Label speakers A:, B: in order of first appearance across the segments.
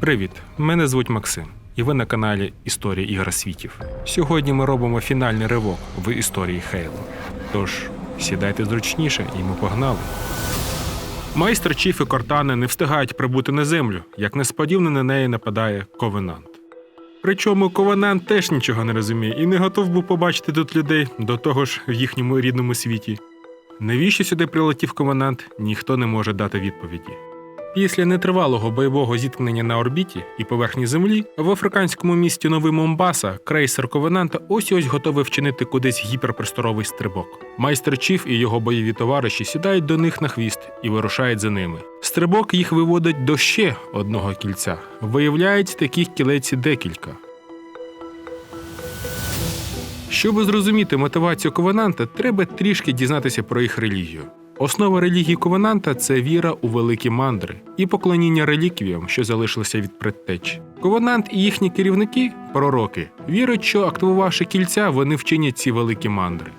A: Привіт! Мене звуть Максим, і ви на каналі Історія ігор світів. Сьогодні ми робимо фінальний ривок в історії Хейло. Тож сідайте зручніше і ми погнали. Майстер Чіф і Кортани не встигають прибути на землю, як несподівано на неї нападає Ковенант. Причому Ковенант теж нічого не розуміє і не готов був побачити тут людей до того ж в їхньому рідному світі. Навіщо сюди прилетів Ковенант, ніхто не може дати відповіді. Після нетривалого бойового зіткнення на орбіті і поверхні Землі в африканському місті Новий Момбаса крейсер Ковенанта ось ось готовий вчинити кудись гіперпросторовий стрибок. Майстер Чіф і його бойові товариші сідають до них на хвіст і вирушають за ними. Стрибок їх виводить до ще одного кільця. Виявляють таких кілець декілька. Щоб зрозуміти мотивацію ковенанта, треба трішки дізнатися про їх релігію. Основа релігії ковенанта це віра у великі мандри і поклоніння реліквіям, що залишилися від предтеч. Ковенант і їхні керівники, пророки, вірять, що активувавши кільця, вони вчинять ці великі мандри.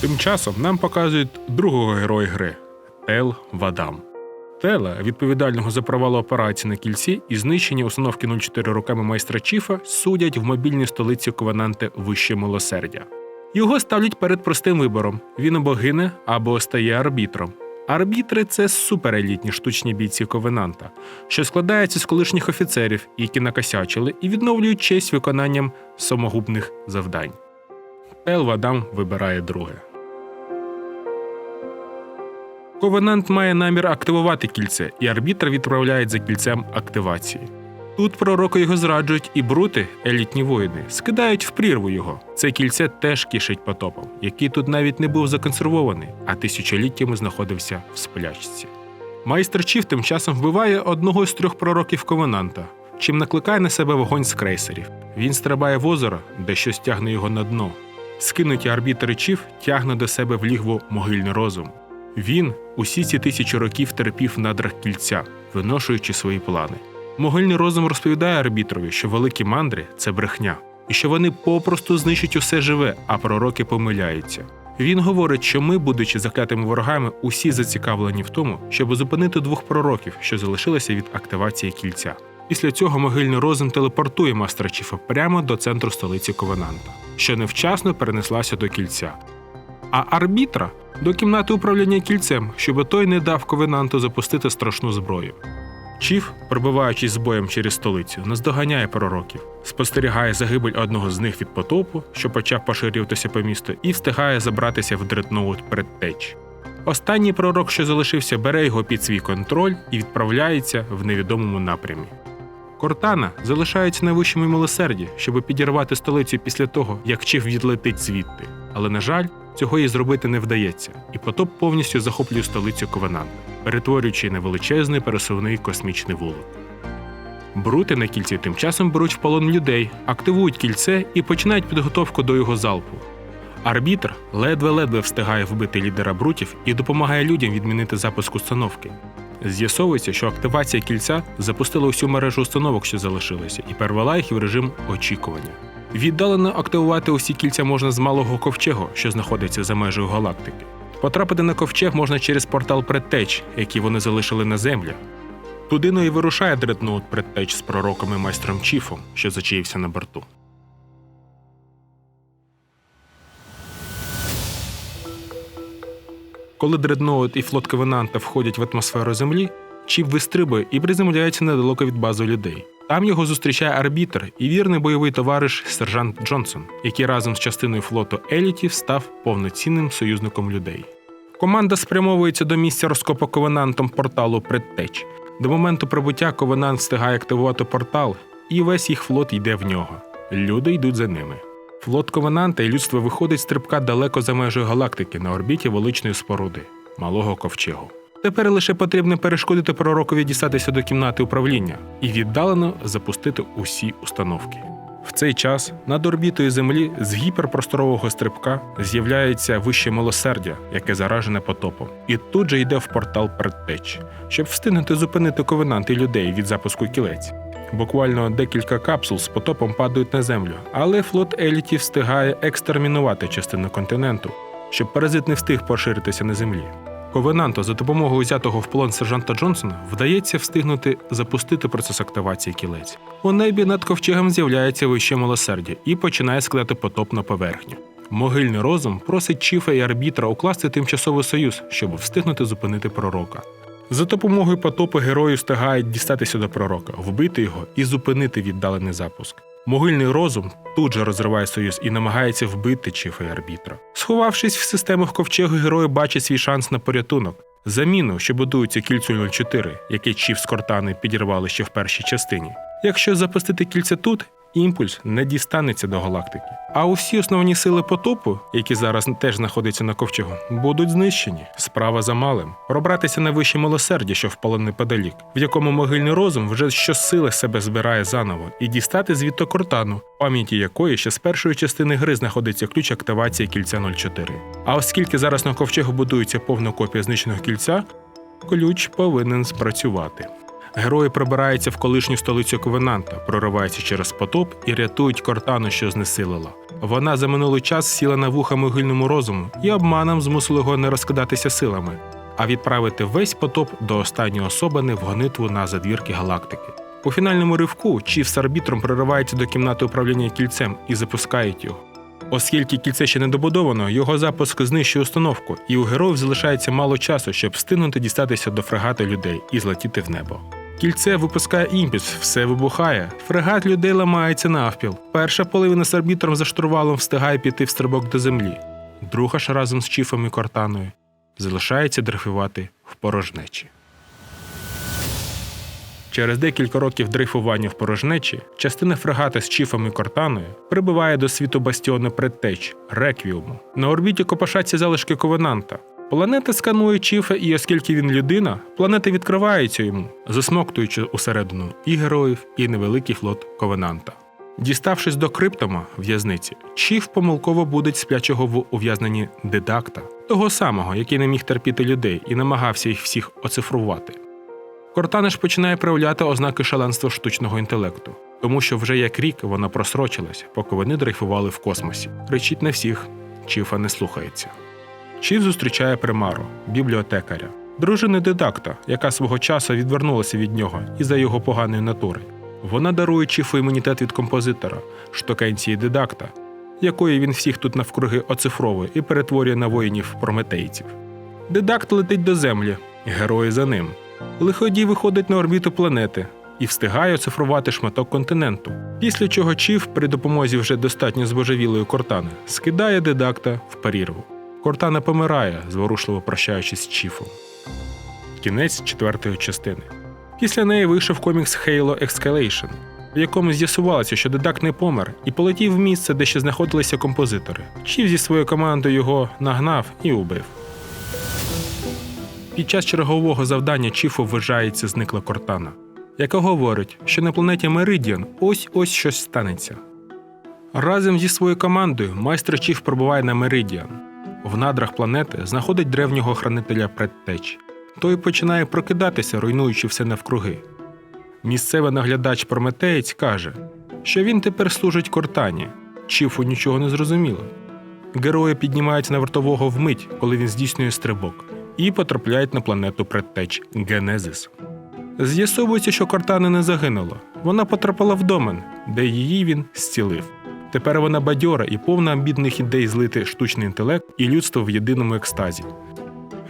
A: Тим часом нам показують другого героя гри Ел Вадам. Тела, відповідального за провал операції на кільці і знищення установки 04 роками майстра Чіфа, судять в мобільній столиці Ковенанте Вище милосердя. Його ставлять перед простим вибором: він або гине, або стає арбітром. Арбітри це суперелітні штучні бійці Ковенанта, що складаються з колишніх офіцерів, які накосячили і відновлюють честь виконанням самогубних завдань. Ел Вадам вибирає друге. Ковенант має намір активувати кільце, і арбітр відправляють за кільцем активації. Тут пророки його зраджують, і брути, елітні воїни, скидають в прірву його. Це кільце теж кишить потопом, який тут навіть не був законсервований, а тисячоліттями знаходився в сплячці. Майстер Чіф тим часом вбиває одного з трьох пророків Ковенанта, чим накликає на себе вогонь з крейсерів. Він стрибає в озеро, де щось тягне його на дно. Скинуті арбітри Чіф тягне до себе в лігво могильний розум. Він усі ці тисячі років терпів надрах кільця, виношуючи свої плани. Могильний розум розповідає арбітрові, що великі мандри це брехня, і що вони попросту знищать усе живе, а пророки помиляються. Він говорить, що ми, будучи заклятими ворогами, усі зацікавлені в тому, щоб зупинити двох пророків, що залишилися від активації кільця. Після цього могильний розум телепортує мастера Чіфа прямо до центру столиці Ковенанта, що невчасно перенеслася до кільця. А арбітра до кімнати управління кільцем, щоб той не дав ковенанту запустити страшну зброю. Чіф, пробиваючись з боєм через столицю, наздоганяє пророків, спостерігає загибель одного з них від потопу, що почав поширюватися по місту, і встигає забратися в дредноут предтеч. Останній пророк, що залишився, бере його під свій контроль і відправляється в невідомому напрямі. Кортана залишається на вищому милосерді, щоб підірвати столицю після того, як Чіф відлетить звідти. Але, на жаль, цього їй зробити не вдається, і потоп повністю захоплює столицю Ковенанта, перетворюючи на величезний пересувний космічний вулик. Брути на кільці тим часом беруть в полон людей, активують кільце і починають підготовку до його залпу. Арбітр ледве-ледве встигає вбити лідера брутів і допомагає людям відмінити запуск установки. З'ясовується, що активація кільця запустила усю мережу установок, що залишилися, і перевела їх в режим очікування. Віддалено активувати усі кільця можна з малого ковчегу, що знаходиться за межею галактики. Потрапити на ковчег можна через портал предтеч, який вони залишили на землі. Туди ну і вирушає дредноут предтеч з пророком і майстром Чіфом, що зачаївся на борту. Коли дредноут і флот Ковенанта входять в атмосферу Землі, Чіп вистрибує і приземляється недалеко від бази людей. Там його зустрічає арбітр і вірний бойовий товариш сержант Джонсон, який разом з частиною флоту елітів став повноцінним союзником людей. Команда спрямовується до місця розкопу ковенантом порталу Предтеч. До моменту прибуття Ковенант встигає активувати портал, і весь їх флот йде в нього. Люди йдуть за ними. Флот Ковенанта і людство виходить з стрибка далеко за межею галактики на орбіті величної споруди малого ковчегу. Тепер лише потрібно перешкодити пророкові дістатися до кімнати управління і віддалено запустити усі установки. В цей час над орбітою Землі з гіперпросторового стрибка з'являється вище милосердя, яке заражене потопом, і тут же йде в портал предтеч, щоб встигнути зупинити ковенанти людей від запуску кілець. Буквально декілька капсул з потопом падають на землю, але флот елітів встигає екстермінувати частину континенту, щоб паразит не встиг поширитися на землі. Ковенанту за допомогою взятого в полон сержанта Джонсона вдається встигнути запустити процес активації кілець. У небі над ковчегом з'являється вище милосердя і починає складати потоп на поверхню. Могильний розум просить Чіфа і арбітра укласти тимчасовий союз, щоб встигнути зупинити пророка. За допомогою потопу герої встигають дістатися до пророка, вбити його і зупинити віддалений запуск. Могильний розум тут же розриває союз і намагається вбити Чіфа і арбітра. Сховавшись в системах ковчегу, герої бачать свій шанс на порятунок. Заміну, що будується кільцю 04, яке Чіф з Кортани підірвали ще в першій частині. Якщо запустити кільце тут, імпульс не дістанеться до галактики. А усі основні сили потопу, які зараз теж знаходяться на ковчегу, будуть знищені. Справа за малим пробратися на вище милосердя, що впало неподалік, в якому могильний розум вже щосили себе збирає заново, і дістати звідти кортану, пам'яті якої ще з першої частини гри знаходиться ключ активації кільця 04. А оскільки зараз на ковчегу будується повна копія знищеного кільця, ключ повинен спрацювати. Герої пробираються в колишню столицю Ковенанта, прориваються через потоп і рятують кортану, що знесилила. Вона за минулий час сіла на вуха могильному розуму і обманом змусила його не розкидатися силами, а відправити весь потоп до останньої особини в гонитву на задвірки галактики. У фінальному ривку Чіф з арбітром проривається до кімнати управління кільцем і запускають його. Оскільки кільце ще не добудовано, його запуск знищує установку, і у героїв залишається мало часу, щоб встигнути дістатися до фрегата людей і злетіти в небо. Кільце випускає імпульс, все вибухає. Фрегат людей ламається навпіл. Перша половина з арбітром за штурвалом встигає піти в стрибок до землі. Друга ж разом з Чіфом і Кортаною залишається дрейфувати в порожнечі. Через декілька років дрейфування в порожнечі частина фрегата з Чіфом і Кортаною прибуває до світу бастіону предтеч Реквіуму. На орбіті копошаться залишки Ковенанта. Планета сканує Чіфа, і оскільки він людина, планета відкривається йому, засмоктуючи усередину і героїв, і невеликий флот Ковенанта. Діставшись до криптома в'язниці, Чіф помилково будить сплячого в ув'язненні дедакта, того самого, який не міг терпіти людей і намагався їх всіх оцифрувати. Кортана ж починає проявляти ознаки шаленства штучного інтелекту, тому що вже як рік вона просрочилась, поки вони дрейфували в космосі. Кричить на всіх, Чіфа не слухається. Чіф зустрічає примару, бібліотекаря, дружини дедакта, яка свого часу відвернулася від нього із-за його поганої натури. Вона дарує Чіфу імунітет від композитора, штукенції дедакта, якої він всіх тут навкруги оцифровує і перетворює на воїнів прометейців. Дедакт летить до землі, герої за ним. Лиходій виходить на орбіту планети і встигає оцифрувати шматок континенту. Після чого Чіф, при допомозі вже достатньо збожевілої кортани, скидає дедакта в перірву. Кортана помирає, зворушливо прощаючись з Чіфом. Кінець четвертої частини. Після неї вийшов комікс Halo Escalation, в якому з'ясувалося, що дедакт не помер і полетів в місце, де ще знаходилися композитори. Чіф зі своєю командою його нагнав і убив. Під час чергового завдання Чіфу вважається зникла Кортана, яка говорить, що на планеті Меридіан ось ось щось станеться. Разом зі своєю командою майстер Чіф пробуває на Меридіан. В надрах планети знаходить древнього хранителя предтеч. Той починає прокидатися, руйнуючи все навкруги. Місцевий наглядач Прометеєць каже, що він тепер служить Кортані. Чіфу нічого не зрозуміло. Герої піднімаються на вартового вмить, коли він здійснює стрибок, і потрапляють на планету предтеч Генезис. З'ясовується, що Кортана не загинула. Вона потрапила в домен, де її він зцілив. Тепер вона бадьора і повна амбітних ідей злити штучний інтелект і людство в єдиному екстазі.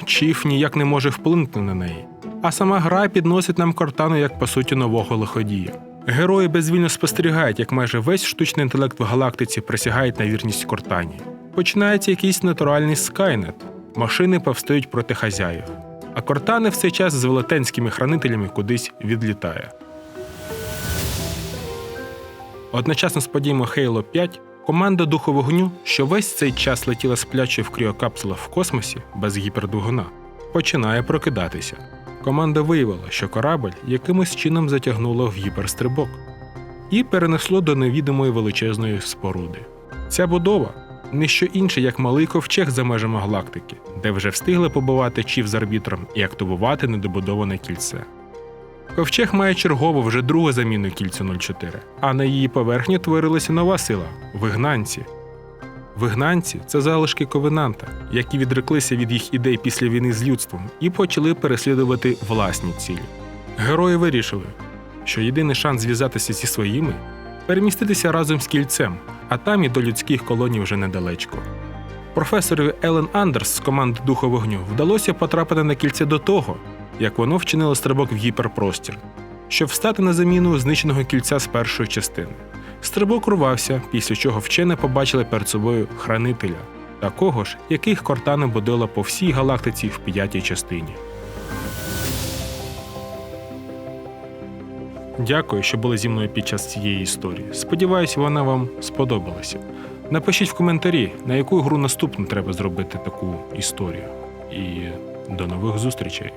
A: Чіф ніяк не може вплинути на неї, а сама гра підносить нам кортану як по суті нового лиходія. Герої безвільно спостерігають, як майже весь штучний інтелект в галактиці присягають на вірність кортані. Починається якийсь натуральний скайнет. Машини повстають проти хазяїв. А кортани в цей час з велетенськими хранителями кудись відлітає. Одночасно з подіями Halo 5 команда Духу вогню, що весь цей час летіла сплячою в кріокапсулах в космосі без гіпердвигуна, починає прокидатися. Команда виявила, що корабль якимось чином затягнуло в гіперстрибок і перенесло до невідомої величезної споруди. Ця будова не що інше, як малий ковчег за межами галактики, де вже встигли побувати Чіф з арбітром і активувати недобудоване кільце. Ковчег має чергову вже другу заміну кільцю 04, а на її поверхні творилася нова сила вигнанці. Вигнанці це залишки ковенанта, які відреклися від їх ідей після війни з людством і почали переслідувати власні цілі. Герої вирішили, що єдиний шанс зв'язатися зі своїми переміститися разом з кільцем, а там і до людських колоній вже недалечко. Професорові Елен Андерс з команди Духу вогню вдалося потрапити на кільце до того, як воно вчинило стрибок в гіперпростір, щоб встати на заміну знищеного кільця з першої частини. Стрибок рвався, після чого вчені побачили перед собою хранителя, такого ж, яких Кортана будила по всій галактиці в п'ятій частині. Дякую, що були зі мною під час цієї історії. Сподіваюсь, вона вам сподобалася. Напишіть в коментарі, на яку гру наступну треба зробити таку історію. І до нових зустрічей!